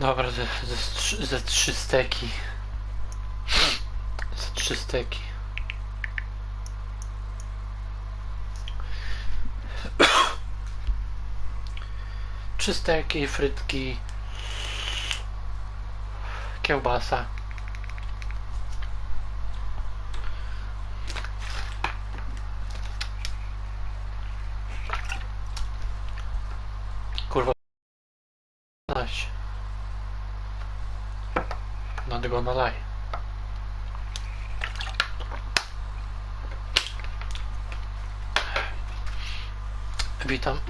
Dobra, ze, ze, ze trzy steki. Ze trzy steki. Trzy steki, frytki, kiełbasa. Kurwa. 12. Not gonna lie. Witam.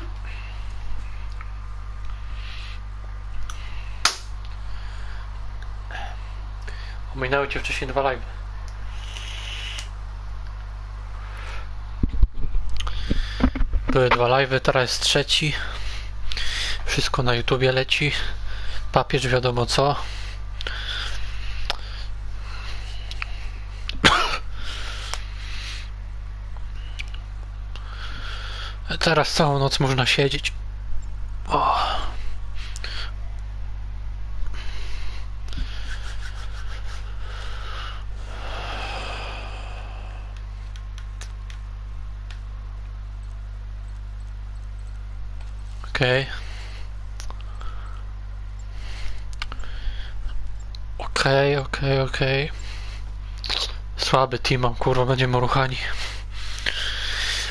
Ominęły cię wcześniej dwa live. Były dwa live, teraz jest trzeci. Wszystko na YouTubie leci. Papież wiadomo co. Teraz całą noc można siedzieć. O. Okej. Okej, okej, okej. Słaby team mam, kurwa, będziemy ruchani.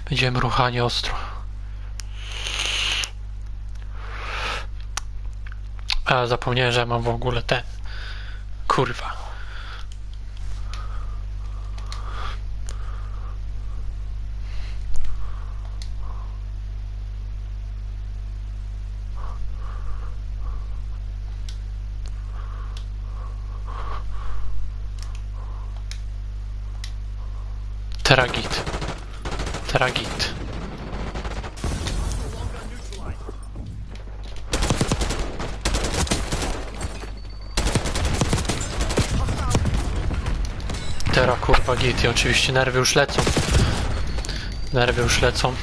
Będziemy ruchani ostro. A zapomniałem, że mam w ogóle ten. Kurwa. Teragit. Teragit. Tera kurwa git i oczywiście nerwy już lecą. Nerwy już lecą.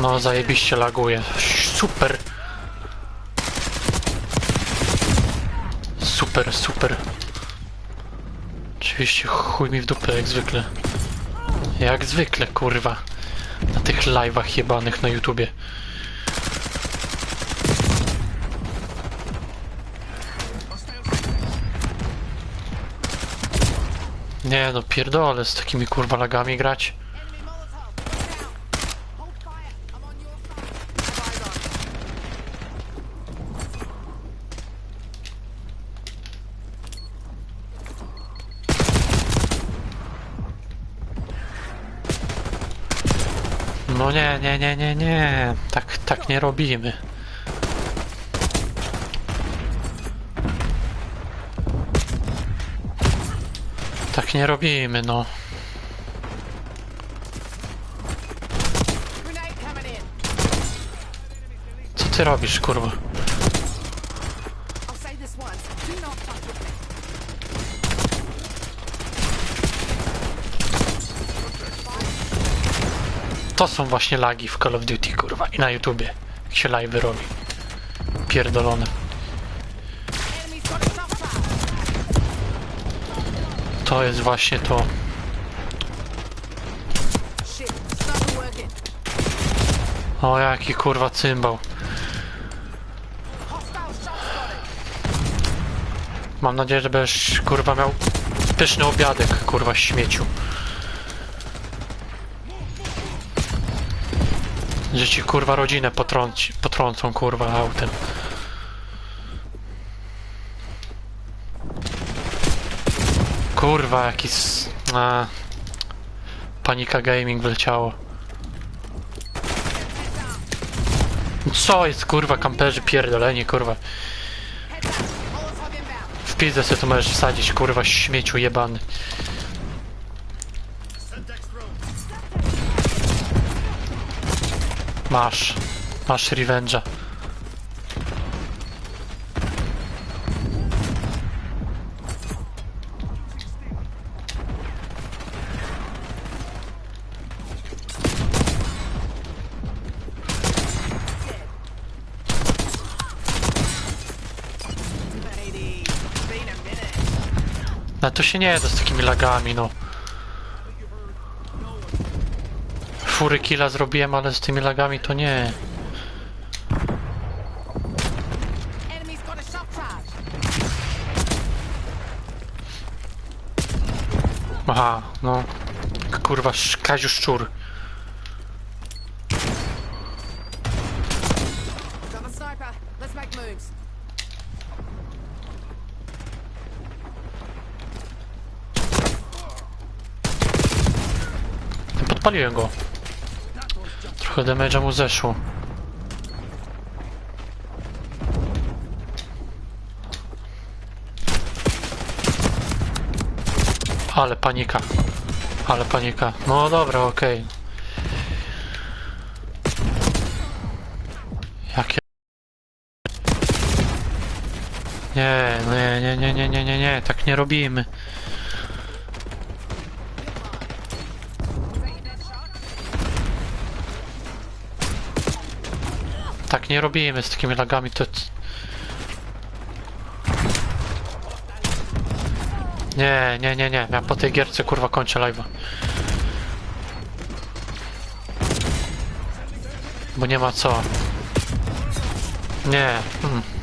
No zajebiście laguje. Super. Super, super. Oczywiście chuj mi w dupę jak zwykle. Jak zwykle, kurwa. Na tych live'ach jebanych na YouTubie. Nie no, pierdolę z takimi kurwa lagami grać. No nie, nie, nie, nie, nie. Tak, tak nie robimy. Tak nie robimy, no. Co ty robisz, kurwa? To są właśnie lagi w Call of Duty, kurwa. I na YouTubie. Jak się live robi. Pierdolone. To jest właśnie to. O, jaki kurwa cymbał. Mam nadzieję, że będziesz kurwa miał pyszny obiadek, kurwa śmieciu. Że ci kurwa rodzinę potrąci, potrącą kurwa autem. Kurwa jaki s... A. Panika Gaming wleciało. Co jest kurwa kamperzy pierdoleni kurwa. W pizdę sobie tu możesz wsadzić, kurwa, śmieciu jebany. Masz. Masz revenge'a. No to się nie da z takimi lagami, no. Fury killa zrobiłem, ale z tymi lagami to nie. Aha, no. Kurwa, Kaziu szczur. Podpaliłem go. Trochę damage'a mu zeszło. Ale panika. Ale panika. No dobra, okej. Jakie... Nie, no nie, nie, nie, nie, nie, nie, nie, tak nie robimy. Nie robimy z takimi lagami, to... Nie, nie, nie, nie, ja po tej gierce kurwa kończę live'a. Bo nie ma co. Nie, mm.